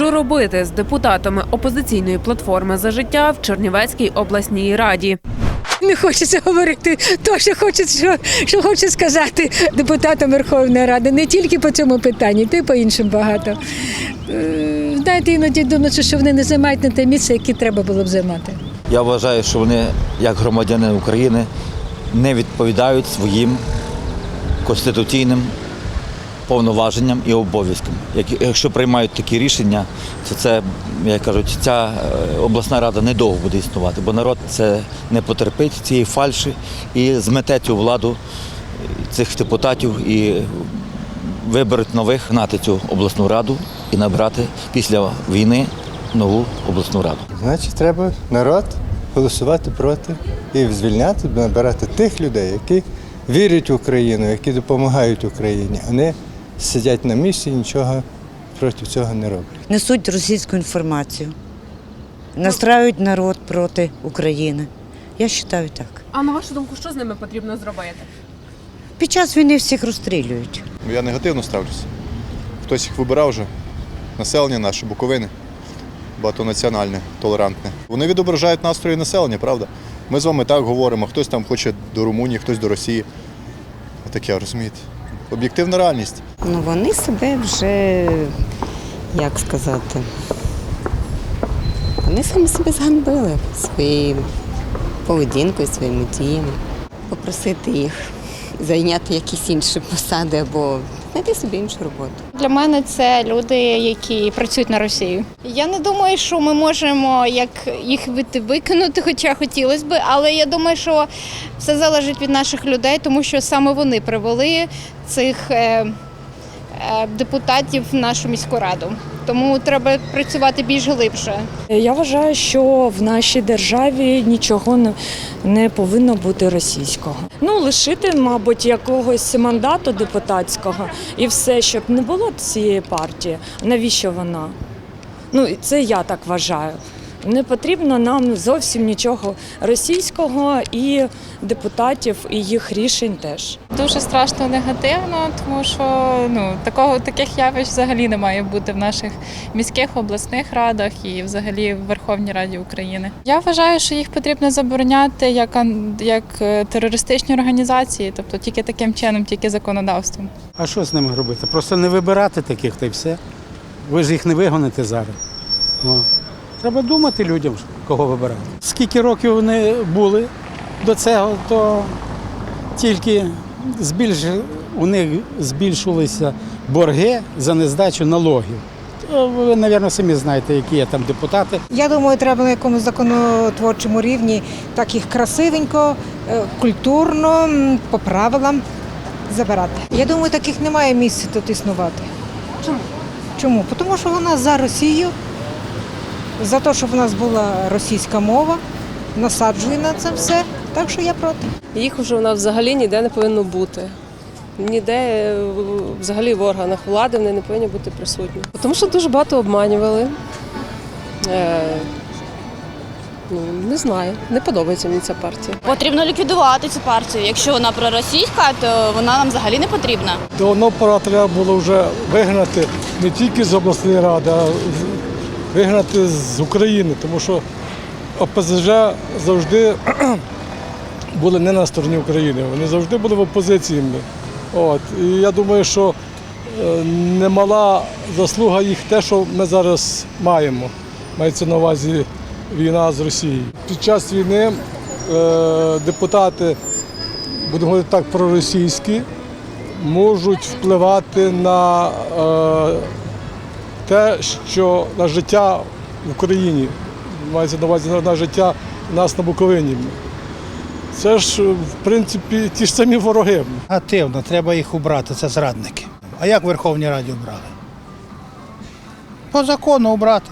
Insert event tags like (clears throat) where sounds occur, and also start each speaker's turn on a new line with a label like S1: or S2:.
S1: Що робити з депутатами опозиційної платформи за життя в Чернівецькій обласній раді?
S2: Не хочеться говорити то, що хоче, що, що хоче сказати депутатам Верховної Ради, не тільки по цьому питанні, та й по іншим багато. Е, Знаєте, іноді думаю, що вони не займають на те місце, яке треба було б займати.
S3: Я вважаю, що вони, як громадяни України, не відповідають своїм конституційним повноваженням і обов'язкам. Як- Якщо приймають такі рішення, то це, як кажуть, ця е, обласна рада недовго буде існувати, бо народ це не потерпить цієї фальші і змете цю владу е, цих депутатів і виберуть нових гнати цю обласну раду і набрати після війни нову обласну раду.
S4: Значить, треба народ голосувати проти і звільняти, набирати тих людей, які вірять в Україну, які допомагають Україні, а не сидять на місці і нічого проти цього не роблять.
S5: несуть російську інформацію, настраюють народ проти України. Я вважаю так.
S1: А на вашу думку, що з ними потрібно зробити?
S5: Під час війни всіх розстрілюють.
S6: Я негативно ставлюся. Хтось їх вибирав вже. Населення наше, Буковини, багатонаціональне, толерантне. Вони відображають настрої населення, правда? Ми з вами так говоримо, хтось там хоче до Румунії, хтось до Росії. Таке, розумієте? Об'єктивна реальність.
S7: Ну вони себе вже, як сказати, вони самі себе зганьбили своєю поведінкою, своїми діями. Попросити їх зайняти якісь інші посади або знайти собі іншу роботу.
S8: Для мене це люди, які працюють на Росію. Я не думаю, що ми можемо як їх викинути, хоча хотілося б, але я думаю, що все залежить від наших людей, тому що саме вони привели цих е, депутатів в нашу міську раду. Тому треба працювати більш глибше.
S9: Я вважаю, що в нашій державі нічого не, не повинно бути російського. Ну, лишити, мабуть, якогось мандату депутатського і все, щоб не було цієї партії. Навіщо вона? Ну, це я так вважаю. Не потрібно нам зовсім нічого російського і депутатів, і їх рішень теж.
S10: Дуже страшно негативно, тому що ну такого таких явищ взагалі не має бути в наших міських обласних радах і взагалі в Верховній Раді України. Я вважаю, що їх потрібно забороняти як як е, терористичні організації, тобто тільки таким чином, тільки законодавством.
S11: А що з ними робити? Просто не вибирати таких та й все. Ви ж їх не вигоните зараз. О. Треба думати людям, кого вибирати. Скільки років вони були до цього, то тільки збільш... у них збільшилися борги за нездачу налогів. Ви, мабуть, самі знаєте, які є там депутати.
S2: Я думаю, треба на якомусь законотворчому рівні так їх красивенько, е, культурно, по правилам забирати. Я думаю, таких немає місця тут існувати. Чому? Чому? Тому що вона за Росію, за те, щоб в нас була російська мова, насаджує на це все. Так що я проти.
S9: Їх вже у нас взагалі ніде не повинно бути. Ніде е, взагалі в органах влади вони не повинні бути присутні. Тому що дуже багато обманювали. Е, ну, не знаю, не подобається мені ця партія.
S8: Потрібно ліквідувати цю партію. Якщо вона проросійська, то вона нам взагалі не потрібна.
S11: Давно пора треба було вже вигнати не тільки з обласної ради, а вигнати з України, тому що ОПЗЖ завжди (clears throat) були не на стороні України, вони завжди були в опозиції. От. І я думаю, що е, немала заслуга їх те, що ми зараз маємо. Мається на увазі війна з Росією. Під час війни е, депутати, будемо говорити так, проросійські, можуть впливати на е, те, що на життя в Україні, мається на увазі на, життя нас на Буковині. Це ж, в принципі, ті ж самі вороги.
S4: Активно, треба їх убрати, це зрадники. А як в Верховній Раді обрали? По закону обрати.